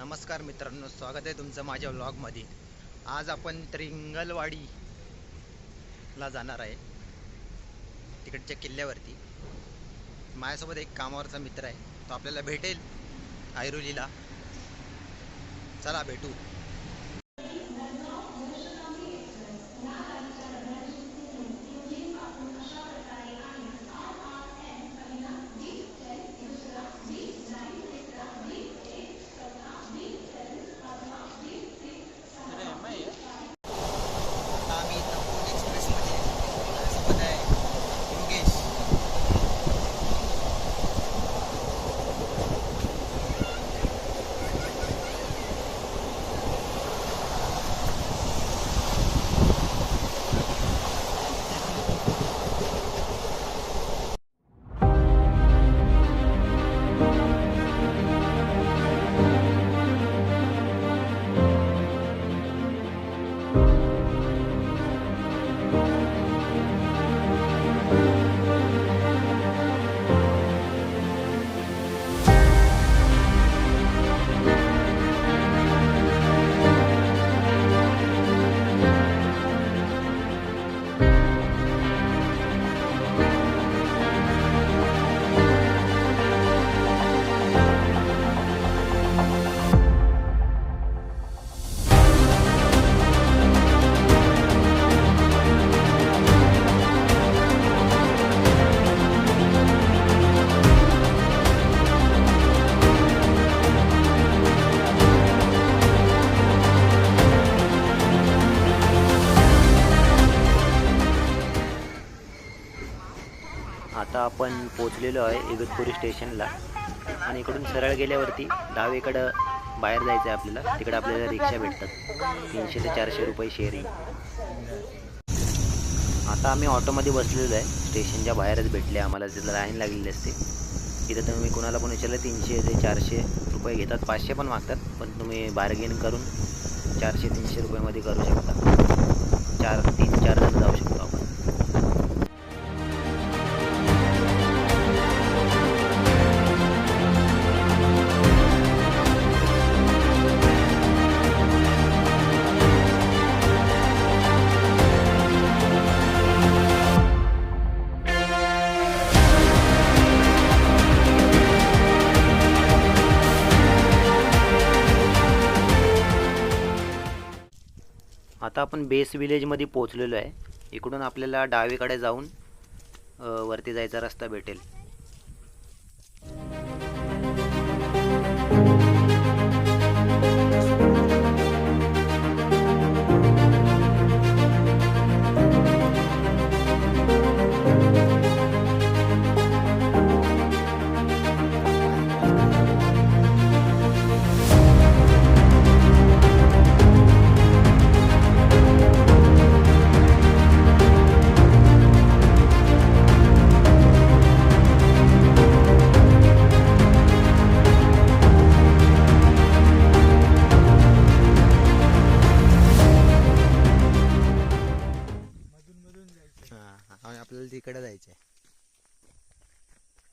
नमस्कार मित्रांनो स्वागत आहे तुमचं माझ्या व्लॉगमध्ये आज आपण त्रिंगलवाडीला जाणार आहे तिकडच्या किल्ल्यावरती. माझ्यासोबत एक कामावरचा मित्र आहे तो आपल्याला भेटेल ऐरोलीला. चला भेटू. पोचलेलो आहे इगतपुरी स्टेशनला. आणि इकडून सरळ गेल्यावरती डावीकडं बाहेर जायचं आहे आपल्याला. तिकडे आपल्याला रिक्षा भेटतात. तीनशे ते चारशे रुपये शेअरिंग आता आम्ही ऑटोमध्ये बसलेलो आहे. स्टेशनच्या बाहेरच भेटले आम्हाला. तिथं लाईन लागलेली असते. इथं तुम्ही कोणाला पण विचारलं तीनशे ते चारशे रुपये घेतात. पाचशे पण मागतात पण तुम्ही बार्गेन करून चारशे तीनशे रुपयामध्ये करू शकता. चार तीन चार जण जाऊ शकता आता आपण बेस विलेजमध्ये पोहोचलेलो आहे. इकडून आपल्याला डावीकडे जाऊन वरती जायचा रस्ता भेटेल.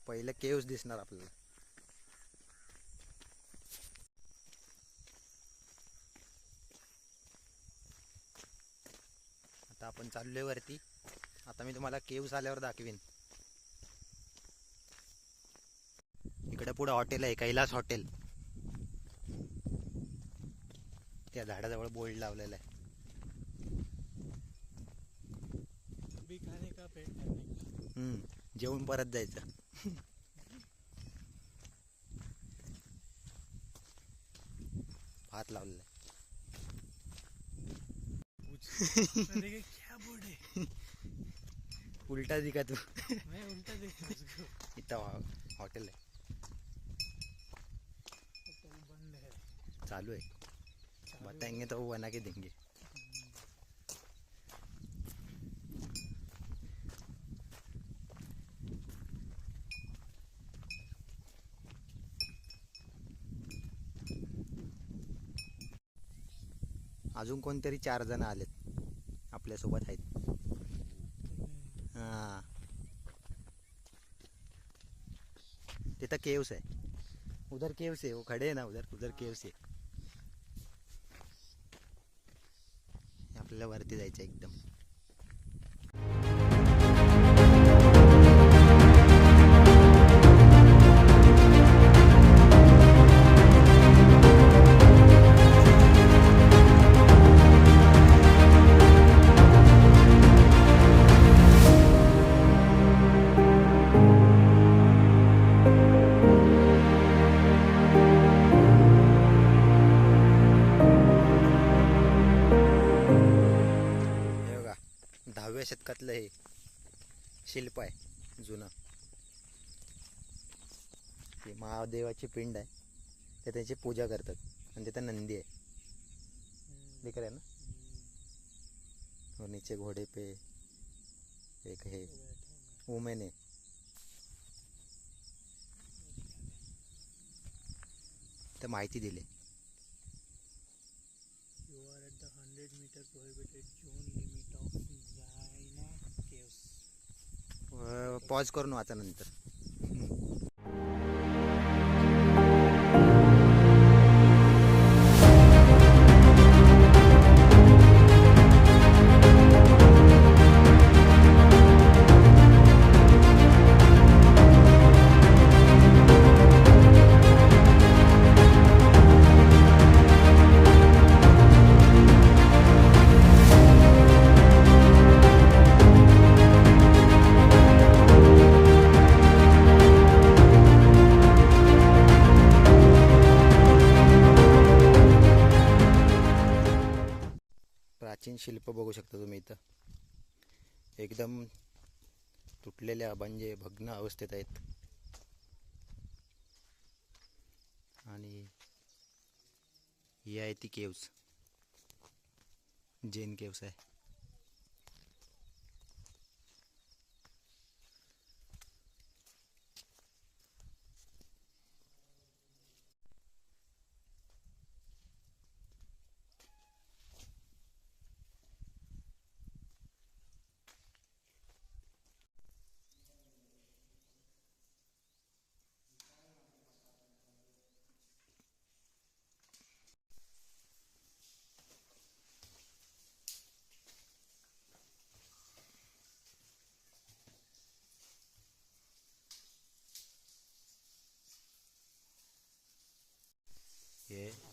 पहिलं केव्स दिसणार आपल्याला. आता आपण चाललोय वरती. आता मी तुम्हाला केव्स आल्यावर दाखवीन. इकडे पुढे हॉटेल आहे कैलास हॉटेल. त्या झाडाजवळ बोर्ड लावलेला आहे. जेवून परत जायचं. भात लावलेला आहे. मैंने कहा क्या बोर्ड है उलटा दिखा तू. मैं उल्टा देखा उसको इथं हॉ- हॉटेल आहे. होटल बंद है चालू आहे. बताएंगे तो वो बना के देंगे. अजून कोणतरी चार जण आलेत. आपल्यासोबत आहेत. हां. तिथं केव्स आहे. उधर केव्स आहे हो, खडे आहे ना उधर उधर केव्स आहे. आपल्याला वरती जायचं एकदम. महादेवाची पिंड आहे ते त्याची पूजा करतात. आणि तिथं नंदी आहे. दिख रहा है ना? और नीचे घोड़े पे एक है वुमेन है तर माहिती दिली. You are at the 100 meter prohibited zone limit of Zaina Caves. Pause करून वाचा नंतर. प्राचीन शिल्प बघू शकता तुम्ही इथं. एकदम तुटलेल्या म्हणजे भग्न अवस्थेत आहेत. आणि ही आहे ती केव्स. जैन केव्स आहे.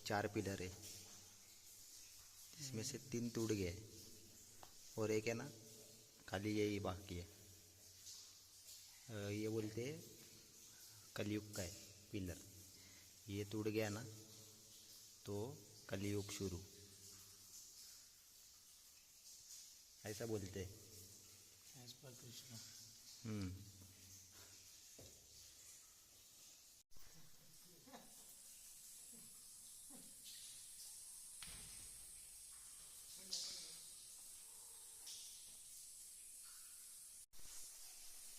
चार पिलर है। इसमें से तीन टूट गए। और एक है ना खाली यही बाकी है। ये बोलते हैं कलयुग का है पिलर। ये टूट गया ना तो कलयुग शुरू। ऐसा बोलते हैं।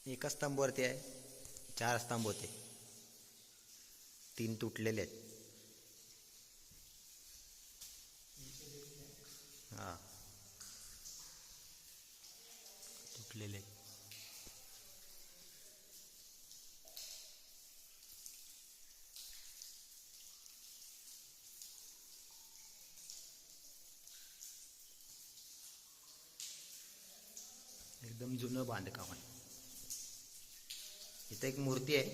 एका स्तंभावरती आहे. चार स्तंभ होते. तीन तुटलेले आहेत. हा. तुटलेले आहेत. एकदम जुनं बांधकाम आहे. इथं एक मूर्ती आहे.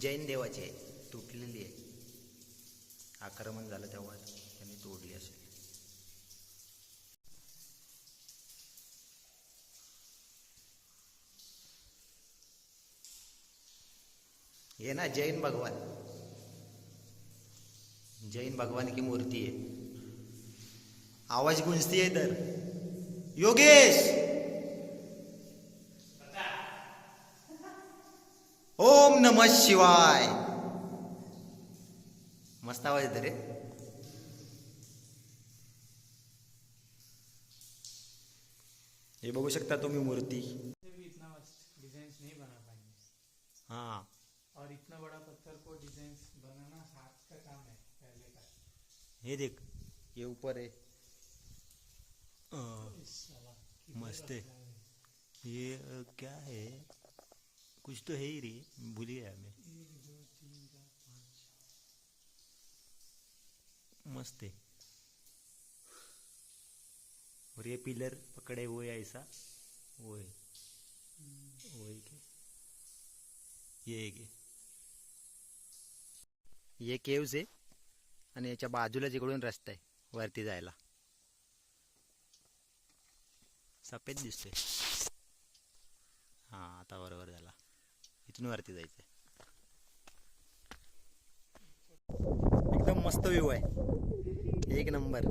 जैन देवाची आहे. तुटलेली आहे. आक्रमण झालं तेव्हा त्यांनी तोडली असेल. ये ना जैन भगवान. जैन भगवान की मूर्ती आहे. आवाज गुंजती आहे तर योगेश! ओम नमः शिवाय. मस्त आवाज येतो रे. हे बघू शकता तुम्ही मूर्ती. हाँ. और इतना बड़ा पत्थर को डिजाइन बनाना हाथ का काम है पहले का। ये देख ये ऊपर है मस्त है। ये क्या है? कुछ तो है ही रे भूल गया मैं। मस्त है। और ये पिलर पकड़े हुए ऐसा। वो है। वो है क्या? ये है क्या? ये केव्स आहे आणि याच्या बाजूला जिकडून रस्ता आहे वरती जायला. सफेद दिसतोय. हां आता बरोबर झाला. इथून वरती जायचं एकदम मस्त व्यू आहे. एक नंबर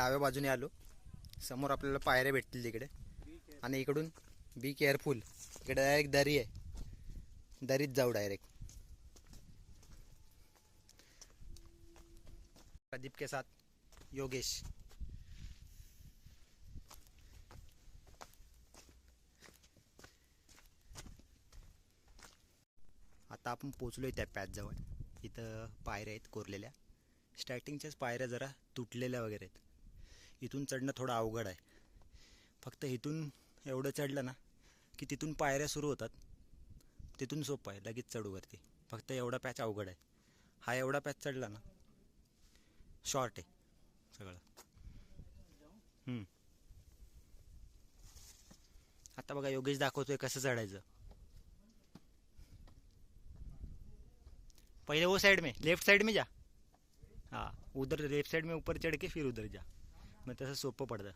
डाव्या बाजूने आलो. समोर आपल्याला पायऱ्या भेटतील तिकडे. आणि इकडून बी केअरफुल इकडे डायरेक्ट दरी आहे. दरीत जाऊ डायरेक्ट प्रदीप के साथ योगेश. आता आपण पोचलोय त्या पॅचजवळ इथं पायऱ्या आहेत कोरलेल्या. स्टार्टिंगच्याच पायऱ्या जरा तुटलेल्या वगैरे आहेत. इथून चढणं थोडं अवघड आहे. फक्त इथून एवढं चढलं ना की तिथून पायऱ्या सुरू होतात. तिथून सोपं आहे लगेच चढूवरती फक्त एवढा पॅच अवघड आहे. हा एवढा पॅच चढला ना शॉर्ट आहे सगळं. आता बघा योगेश दाखवतोय कसं चढायचं. पहले वो साइड में लेफ्ट साइड में जा. हाँ उधर लेफ्ट साइड में ऊपर चढ़ के फिर उधर जा. मैं तसं सोपं पड़ता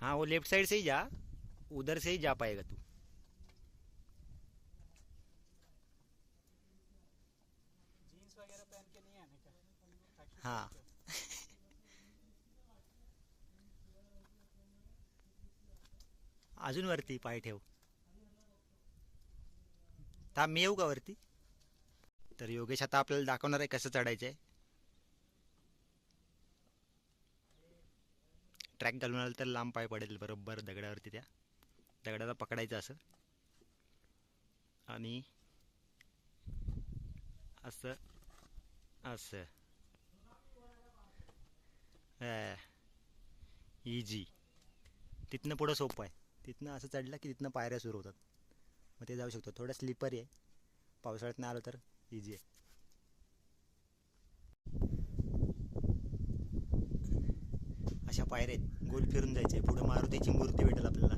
हाँ वो लेफ्ट साइड से ही जा उधर से ही जा पाएगा तू। का हाँ। अजून वरती पाय ठेव। थांब मी येऊ का वरती? तर योगेश आता आपल्याला दाखवणार आहे कसं चढायचं आहे ट्रॅक घालून आलं तर लांब पाय पडेल बरोबर दगडावरती त्या. दगडाला पकडायचं असं. आणि असं असं. इजी तिथनं पुढं सोपं आहे. तिथनं असं चढलं की तिथनं पायऱ्या सुरू होतात. मग ते जाऊ शकतो. थोडं स्लिपरी आहे. पावसाळ्यात नाही आलं तर इझी आहे. पायऱ्या आहेत. गोल फिरून जायचे पुढं मारुतीची मूर्ती भेटेल आपल्याला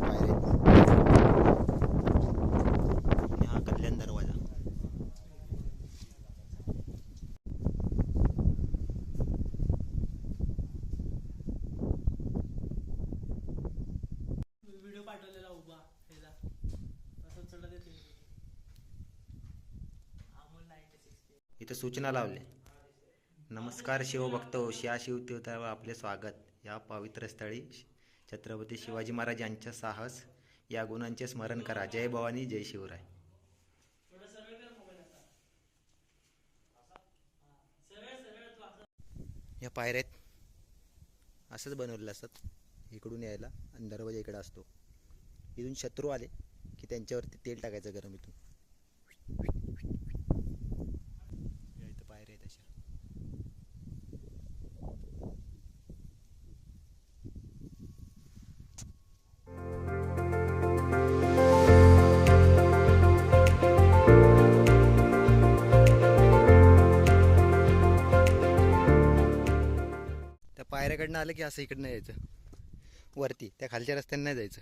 पायऱ्या आहेत. आणि हा कल्याण दरवाजा व्हिडिओ पाठवलेला उभा ह्याला तसं चढत येते अमोल नाईन्टी सिक्स इथं सूचना लावले नमस्कार शिवभक्त हो शिया शिवतीर्थावर आपले स्वागत. या पवित्र स्थळी छत्रपती शिवाजी महाराज यांच्या साहस या गुणांचे स्मरण करा. जय भवानी जय शिवराय. या पायऱ्यात असंच बनवलेलं असतात. इकडून यायला आणि दरवाजा इकडे असतो. इथून शत्रू आले की त्यांच्यावरती तेल टाकायचं गरम इथून. पायऱ्याकडनं आलं की असं इकडनं यायचं. वरती त्या खालच्या रस्त्याने नाही जायचं.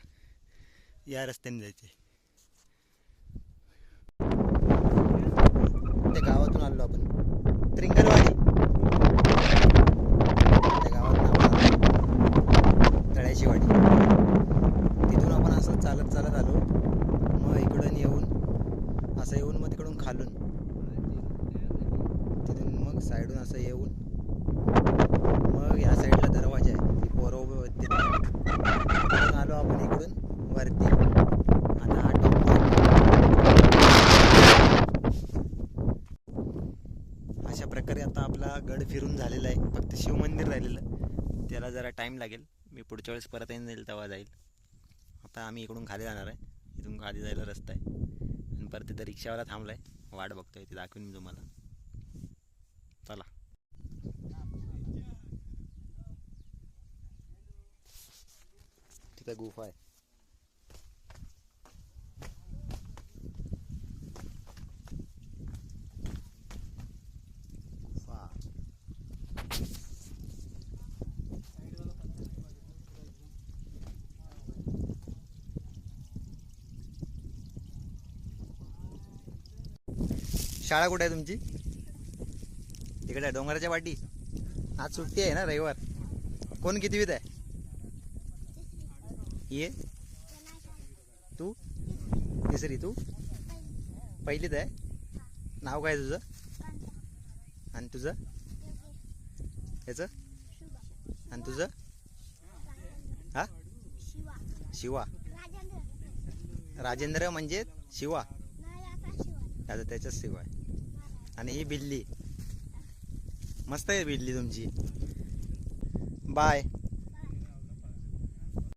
या रस्त्याने जायचं त्या गावातून आलो आपण. त्रिंगरवाडी त्या गावातून तळ्याची वाडी तिथून आपण असं चालत चालत आलो. मग इकडून येऊन असं येऊन मग तिकडून खालून. तिथून मग साईडून असं येऊन मंदिर राहिलेलं. त्याला जरा टाईम लागेल. मी पुढच्या वेळेस परत येऊन जाईल तेव्हा जाईल. आता आम्ही इकडून खाली जाणार आहे. इथून खाली जायला रस्ता आहे. आणि परत तिथं रिक्षावाला थांबला आहे वाट बघतोय ते दाखवीन मी तुम्हाला. चला. तिथं गुफा आहे. शाळा कुठे आहे तुमची? इकडे आहे, डोंगराच्या वाटी आज सुट्टी आहे ना रविवार. कोण कितवीत आहे? ये. तू? तिसरी तू? पहिलीत आहे? नाव काय तुझं? आणि तुझं? ह्याचं? आणि तुझं? हा? शिवा. राजेंद्र. म्हणजे शिवा. आता त्याच्याच शिवा आहे. आणि ही बिल्ली. मस्त आहे बिल्ली तुमची. बाय.